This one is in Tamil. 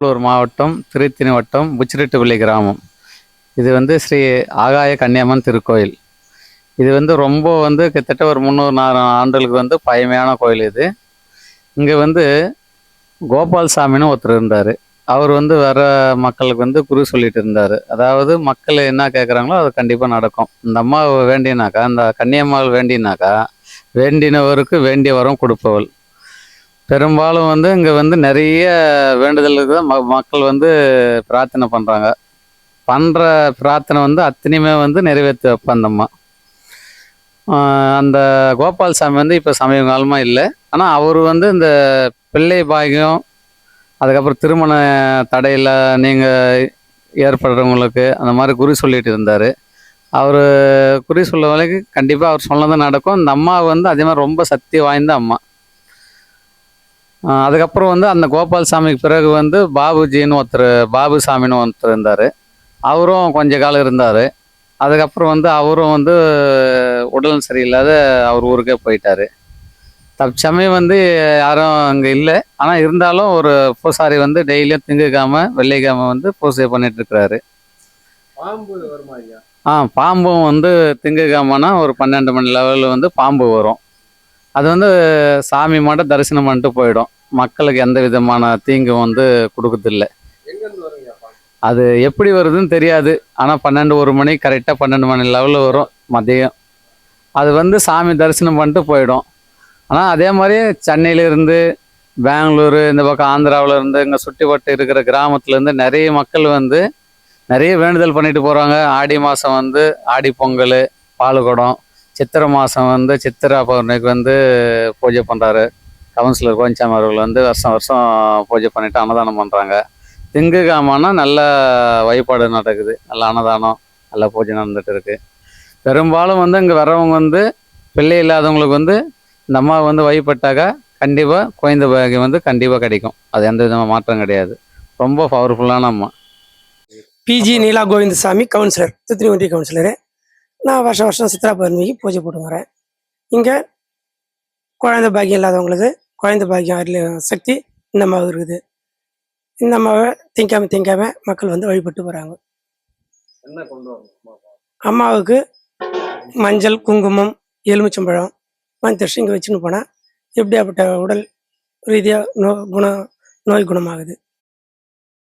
திருவள்ளூர் மாவட்டம் திருத்தணி வட்டம் புச்சிரெட்டுப்பள்ளி கிராமம். இது வந்து ஸ்ரீ ஆகாய கன்னியம்மன் திருக்கோயில். இது வந்து ரொம்ப வந்து கிட்டத்தட்ட ஒரு முந்நூறு நாலு ஆண்டுகளுக்கு வந்து பழமையான கோயில் இது. இங்கே வந்து கோபால் சாமின்னு ஒருத்தர் இருந்தார். அவர் வந்து வர மக்களுக்கு வந்து குரு சொல்லிட்டு இருந்தார். அதாவது மக்கள் என்ன கேட்குறாங்களோ அது கண்டிப்பாக நடக்கும். இந்த அம்மாவை வேண்டினாக்கா இந்த கன்னியம்மாள் வேண்டினாக்கா வேண்டினவருக்கு வேண்டிய வரம் கொடுப்பவள். பெரும்பாலும் வந்து இங்கே வந்து நிறைய வேண்டுதலுக்கு தான் ம- மக்கள் வந்து பிரார்த்தனை பண்ணுறாங்க பண்ணுற பிரார்த்தனை வந்து அத்தனையுமே வந்து நிறைவேற்றி வைப்பாந்தம்மா அந்த கோபால் சாமி வந்து இப்போ சமீப காலமாக இல்லை. ஆனால் அவர் வந்து இந்த பிள்ளை பாகியம் அதுக்கப்புறம் திருமண தடையில் நீங்கள் ஏற்படுறவங்களுக்கு அந்த மாதிரி குறி சொல்லிட்டு இருந்தார். அவர் குறி சொல்ல வரைக்கும் கண்டிப்பாக அவர் சொன்னது நடக்கும். இந்த அம்மா வந்து அதே மாதிரி ரொம்ப சக்தி வாய்ந்த அம்மா. அதுக்கப்புறம் வந்து அந்த கோபால் சாமிக்கு பிறகு வந்து பாபுஜின்னு ஒருத்தர் பாபு சாமின்னு ஒருத்தர் இருந்தார். அவரும் கொஞ்ச காலம் இருந்தார். அதுக்கப்புறம் வந்து அவரும் வந்து உடல் சரியில்லாத அவர் ஊருக்கே போயிட்டார். தற்சமயம் வந்து யாரும் அங்கே இல்லை. ஆனால் இருந்தாலும் ஒரு பூசாரி வந்து டெய்லியும் திங்கக்கிழமை வெள்ளிக்கிழமை வந்து பூஜை பண்ணிட்டு இருக்கிறாரு. ஆ பாம்பும் வந்து திங்கக்கிழமைனா ஒரு பன்னெண்டு மணி லெவலில் வந்து பாம்பு வரும். அது வந்து சாமி மட்டும் தரிசனம் பண்ணிட்டு போயிடும். மக்களுக்கு எந்த விதமான தீங்கும் வந்து கொடுக்கறதில்ல. அது எப்படி வருதுன்னு தெரியாது. ஆனால் பன்னெண்டு ஒரு மணி கரெக்டாக பன்னெண்டு மணி லெவலில் வரும் மதியம். அது வந்து சாமி தரிசனம் பண்ணிட்டு போயிடும். ஆனால் அதே மாதிரி சென்னையிலேருந்து பெங்களூரு இந்த பக்கம் ஆந்திராவுல இருந்து இங்கே சுற்றிப்பட்டு இருக்கிற கிராமத்துலேருந்து நிறைய மக்கள் வந்து நிறைய வேண்டுதல் பண்ணிட்டு போகிறாங்க ஆடி மாதம் வந்து ஆடி பொங்கல் பாலுக்குடம் சித்திரை மாதம் வந்து சித்திரா பௌர்ணமிக்கு வந்து பூஜை பண்ணுறாரு கவுன்சிலர் கோஞ்சாமி அவர்கள் வந்து வருஷம் வருஷம் பூஜை பண்ணிட்டு அன்னதானம் பண்ணுறாங்க திங்குக்கிழமைனா நல்ல வழிபாடு நடக்குது. நல்ல அன்னதானம் நல்ல பூஜை நடந்துட்டு இருக்கு. பெரும்பாலும் வந்து இங்கே வர்றவங்க வந்து பிள்ளை இல்லாதவங்களுக்கு வந்து இந்த அம்மா வந்து வழிபட்டாக்கா கண்டிப்பாக குழந்தை பாகியம் வந்து கண்டிப்பாக கிடைக்கும். அது எந்த விதமான மாற்றம் கிடையாது. ரொம்ப பவர்ஃபுல்லான அம்மா. P G Neela Govindasamy councillor Thoothukudi ஒன்றிய கவுன்சிலரு. நான் வருஷம் வருஷம் சித்ரா பௌர்ணமிக்கு பூஜை போட்டுங்கிறேன் இங்கே குழந்தை பாக்கியம் இல்லாதவங்களுக்கு குழந்தை பாக்கியம் அருள் சக்தி இந்த அம்மாவுக்கு இருக்குது. இந்த அம்மாவை திங்காம திங்காம மக்கள் வந்து வழிபட்டு போகிறாங்க அம்மாவுக்கு மஞ்சள் குங்குமம் எலுமிச்சம்பழம் மஞ்சள் இங்கே வச்சுன்னு போனால் எப்படியாப்பட்ட உடல் ரீதியாக நோ குணம் நோய் குணமாகுது?